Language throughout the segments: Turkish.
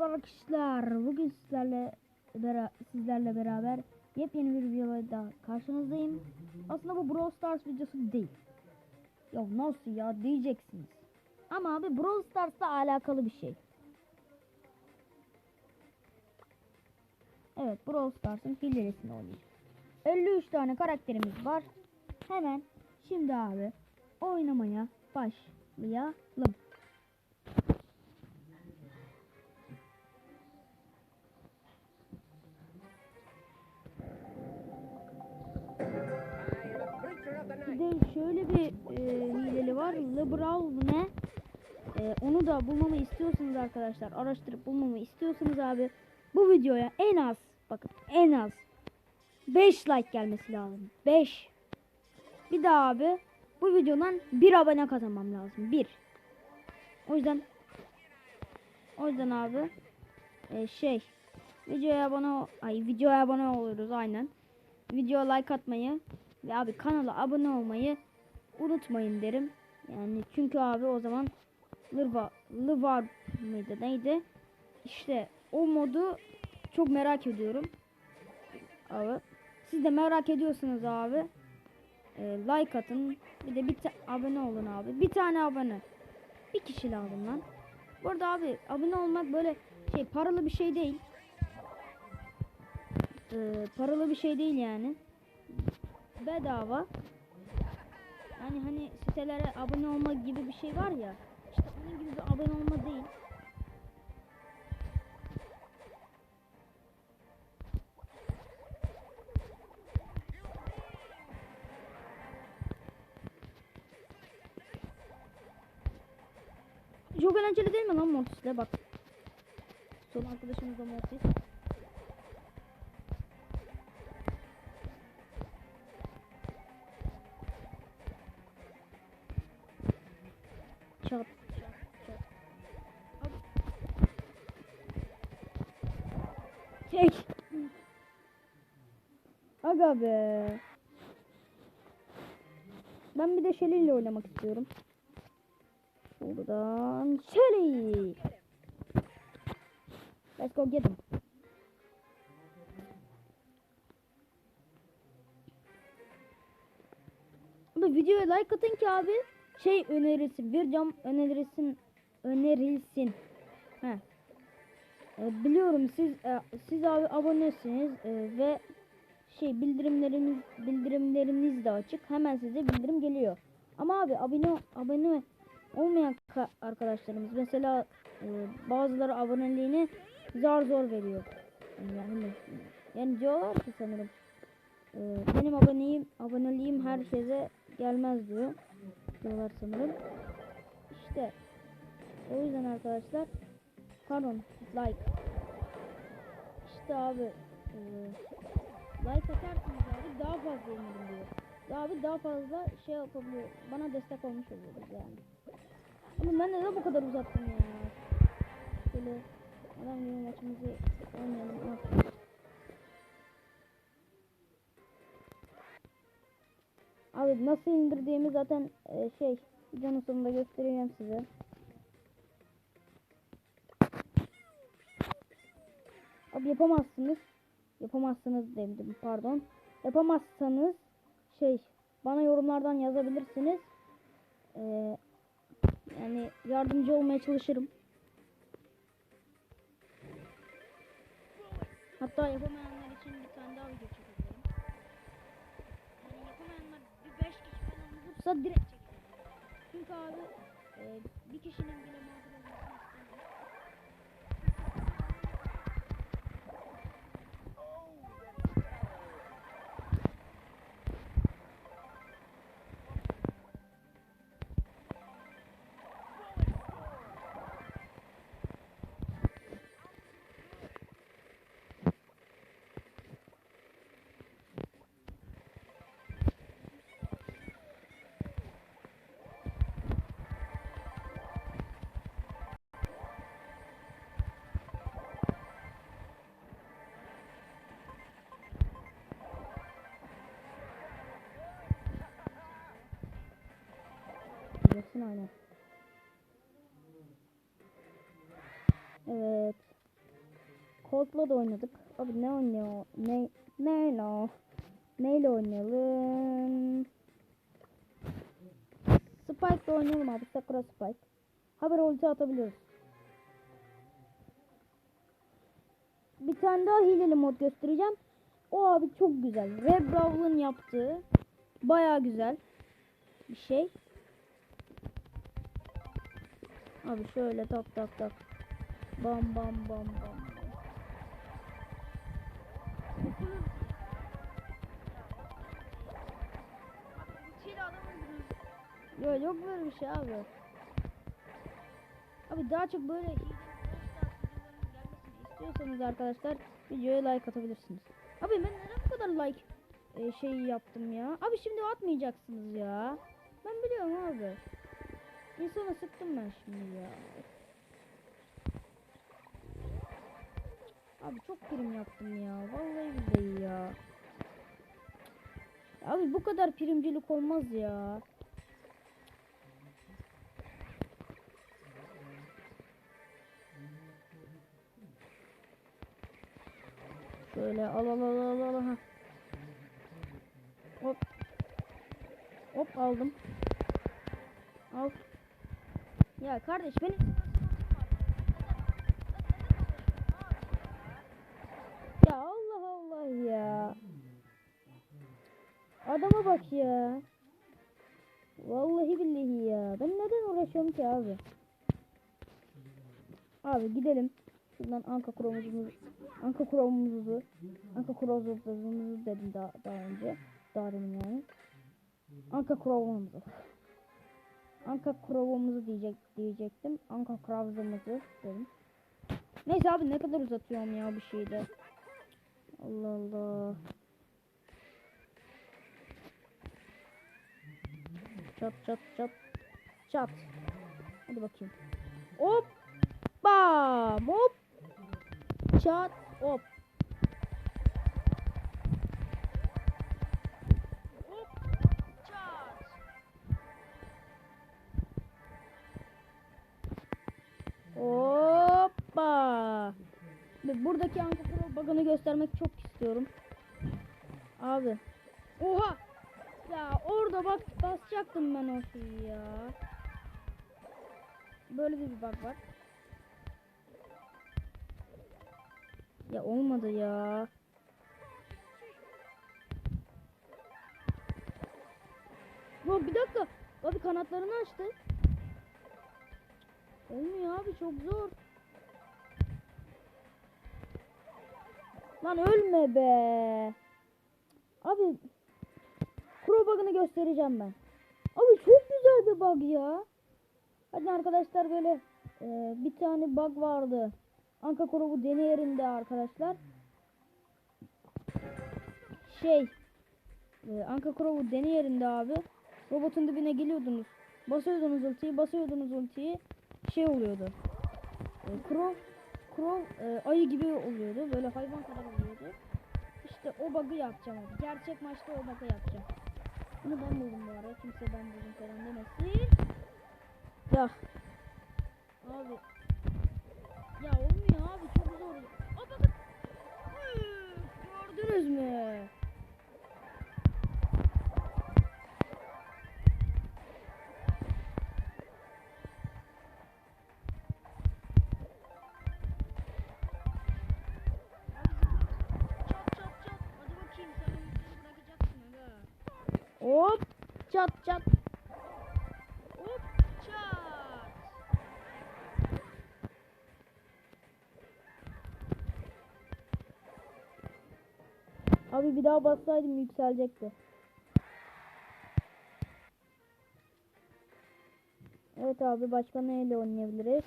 Merhaba arkadaşlar. Bugün sizlerle bera- sizlerle beraber yepyeni bir videoyla daha karşınızdayım. Aslında bu Brawl Stars videosu değil. Ya nasıl ya diyeceksiniz. Ama abi Brawl Stars'la alakalı bir şey. Evet Brawl Stars'ın hilerisini oynayacağız. 53 tane karakterimiz var. Hemen şimdi abi oynamaya başlayalım. De şöyle bir e, hileli var. LeBron ne? E, onu da bulmamı istiyorsunuz arkadaşlar. Araştırıp bulmamı istiyorsunuz abi. Bu videoya en az bakın en az 5 like gelmesi lazım. 5. Bir daha abi bu videodan bir abone kazanmam lazım. 1. O yüzden o yüzden abi e, şey videoya abone ay videoya abone oluyoruz aynen. Videoya like atmayı ve abi kanala abone olmayı unutmayın derim. Yani çünkü abi o zaman Lırva Lıvar mıydı neydi? İşte o modu çok merak ediyorum. Abi siz de merak ediyorsunuz abi. Ee, like atın. Bir de bir abone olun abi. Bir tane abone. Bir kişi lazım lan. Bu arada abi abone olmak böyle şey paralı bir şey değil. Ee, paralı bir şey değil yani bedava. Yani hani sitelere abone olma gibi bir şey var ya. İşte onun gibi bir abone olma değil. Çok eğlenceli değil mi lan Mortis'le bak. Son arkadaşımız da Mortis. Çat. çat. Çek. Aga be. Ben bir de Shelly ile oynamak istiyorum. Buradan Shelly. Let's go get him. Abi videoya like atın ki abi şey önerilsin. Bir cam önerilsin önerilsin. E, biliyorum siz e, siz abi abonesiniz e, ve şey bildirimleriniz bildirimleriniz de açık. Hemen size bildirim geliyor. Ama abi abone abone olmayan ka- arkadaşlarımız mesela e, bazıları aboneliğini zar zor veriyor. Yani yani diyorlar ki sanırım benim aboneyim aboneliğim herkese gelmez diyor. Diyorlar sanırım. İşte o yüzden arkadaşlar pardon like işte abi e, like atarsınız abi daha fazla indirim diyor. Abi daha fazla şey yapabiliyor. Bana destek olmuş oluyoruz yani. Ama ben neden bu kadar uzattım ya? Böyle adam gibi maçımızı oynayalım. Ah. Abi nasıl indirdiğimi zaten e, şey videonun sonunda göstereceğim size. Abi yapamazsınız. Yapamazsınız dedim pardon. Yapamazsanız şey bana yorumlardan yazabilirsiniz. Ee, yani yardımcı olmaya çalışırım. Hatta yapamayanlar olursa direkt çekelim. Çünkü abi e, bir kişinin bile Bilirsin aynen. Evet. Colt'la da oynadık. Abi ne oynuyor? Ne ne ne o? Neyle oynayalım? Spike'la oynayalım abi. Sakura Spike. Haber ulti atabiliyoruz. Bir tane daha hileli mod göstereceğim. O abi çok güzel. Red Brawl'ın yaptığı baya güzel bir şey. Abi şöyle tak tak tak. Bam bam bam bam. Yok yok böyle bir şey abi. Abi daha çok böyle istiyorsanız arkadaşlar videoya like atabilirsiniz. Abi ben neden bu kadar like e, şey yaptım ya? Abi şimdi atmayacaksınız ya. Ben biliyorum abi. İnsana sıktım ben şimdi ya. Abi çok prim yaptım ya. Vallahi billahi ya. Abi bu kadar primcilik olmaz ya. Şöyle al al al al al. ha. Hop. Hop aldım. Al. Ya kardeş benim Ya Allah Allah ya. Adama bak ya. Vallahi billahi ya. Ben neden uğraşıyorum ki abi? Abi gidelim. Şuradan Anka kuromumuzu Anka kuromumuzu Anka kuromumuzu dedim daha, daha önce. Daha yani. Anka kuromumuzu. Anka kuromumuzu diyecek diyecektim. Anka kravzımızı dedim. Neyse abi ne kadar uzatıyorum ya bir şeyde. Allah Allah. Çat çat çat. Çat. Hadi bakayım. Hop. Bam. Hop. Çat. Hop. Buradaki Anka Pro bug'ını göstermek çok istiyorum. Abi. Oha. Ya orada bak basacaktım ben o şeyi ya. Böyle bir bug var. Ya olmadı ya. Ya bir dakika. Abi kanatlarını açtı. Olmuyor abi çok zor. Lan ölme be. Abi Pro bug'ını göstereceğim ben. Abi çok güzel bir bug ya. Hadi arkadaşlar böyle e, bir tane bug vardı. Anka Crow'u deneyerinde arkadaşlar. Şey e, Anka Crow'u deneyerinde abi. Robotun dibine geliyordunuz. Basıyordunuz ultiyi, basıyordunuz ultiyi. Şey oluyordu. E, Crow, Crow e, ayı gibi oluyordu. Böyle hayvan kadar oluyordu. İşte o bug'ı yapacağım abi. Gerçek maçta o bug'ı yapacağım. Bunu ben buldum bu ara. Kimse ben buldum falan demesin. Ya. Abi. Ya olmuyor abi çok zor. Aa bakın. Gördünüz mü? Hop çat çat. Hop çat. Abi bir daha bassaydım yükselecekti. Evet abi başka neyle oynayabiliriz?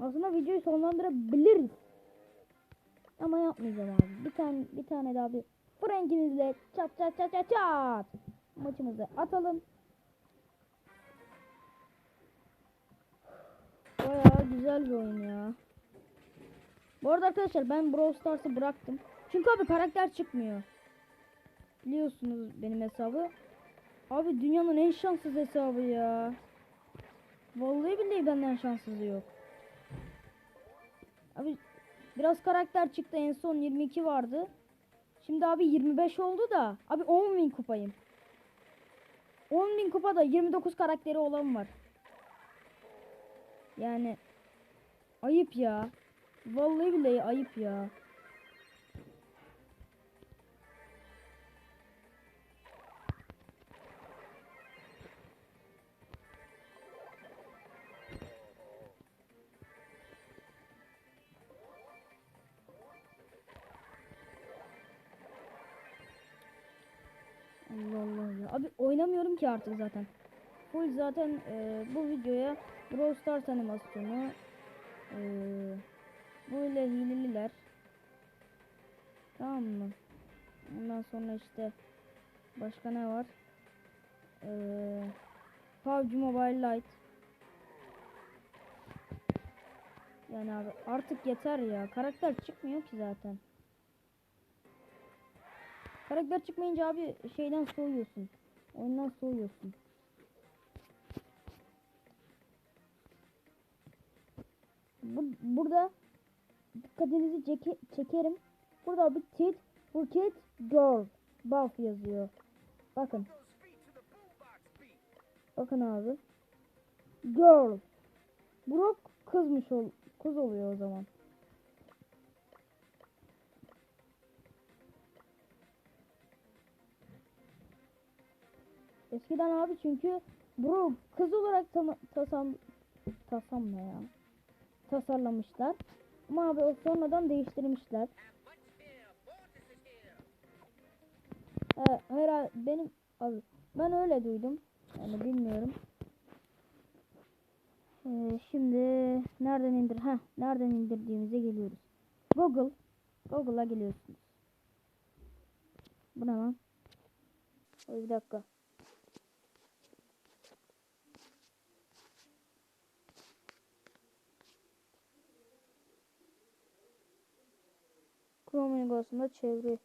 Aslında videoyu sonlandırabiliriz. Ama yapmayacağım abi. Bir tane bir tane daha bir Frank'imizle çat çat çat çat çat maçımızı atalım. Bayağı güzel bir oyun ya. Bu arada arkadaşlar ben Brawl Stars'ı bıraktım. Çünkü abi karakter çıkmıyor. Biliyorsunuz benim hesabı. Abi dünyanın en şanssız hesabı ya. Vallahi billahi benden şanssızı yok. Abi biraz karakter çıktı en son 22 vardı. Şimdi abi 25 oldu da abi 10.000 kupayım. 10.000 kupada 29 karakteri olan var. Yani ayıp ya. Vallahi billahi ayıp ya. Oynamıyorum ki artık zaten. Full zaten e, bu videoya Brawl Stars animasyonu e, böyle hileliler. Tamam mı? Ondan sonra işte başka ne var? E, PUBG Mobile Lite. Yani artık yeter ya. Karakter çıkmıyor ki zaten. Karakter çıkmayınca abi şeyden soğuyorsun. Oyundan soğuyorsun. Bu, burada dikkatinizi çeke, çekerim. Burada bir tit, kid, girl, buff yazıyor. Bakın. Bakın abi. Girl. Brock kızmış ol, kız oluyor o zaman. Eskiden abi çünkü bro kız olarak tam, tasam tasam ne ya? Tasarlamışlar. Ama abi o sonradan değiştirmişler. Ee, herhalde benim abi ben öyle duydum. Yani bilmiyorum. Ee, şimdi nereden indir? Ha, nereden indirdiğimize geliyoruz. Google. Google'a geliyorsunuz. Bu ne lan? Bir dakika. Chrome uygulamasında çeviri.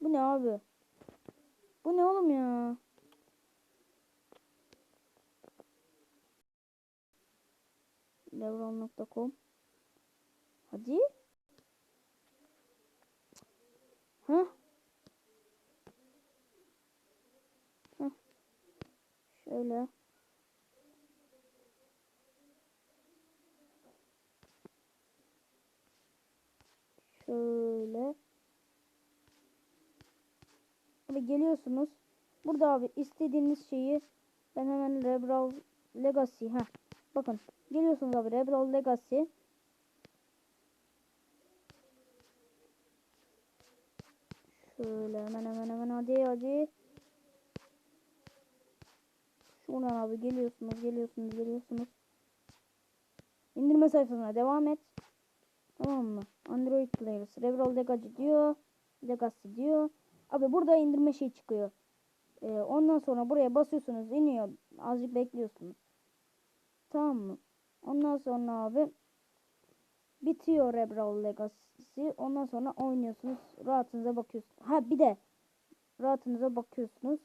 Bu ne abi? Bu ne oğlum ya? Devral.com Hadi. Heh. Heh. Şöyle. Şöyle. Abi geliyorsunuz. Burada abi istediğiniz şeyi ben hemen Rebral Legacy ha. Bakın geliyorsunuz abi Rebral Legacy. Şöyle hemen hemen hemen hadi hadi. Şuradan abi geliyorsunuz geliyorsunuz geliyorsunuz. İndirme sayfasına devam et. Tamam mı? Android Player Cerebral Legacy diyor. Legacy diyor. Abi burada indirme şey çıkıyor. Ee, ondan sonra buraya basıyorsunuz. iniyor. Azıcık bekliyorsunuz. Tamam mı? Ondan sonra abi bitiyor Rebral Legacy. Ondan sonra oynuyorsunuz. Rahatınıza bakıyorsunuz. Ha bir de rahatınıza bakıyorsunuz.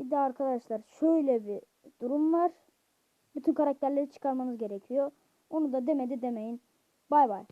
Bir de arkadaşlar şöyle bir durum var. Bütün karakterleri çıkarmanız gerekiyor. Onu da demedi demeyin. Bay bay.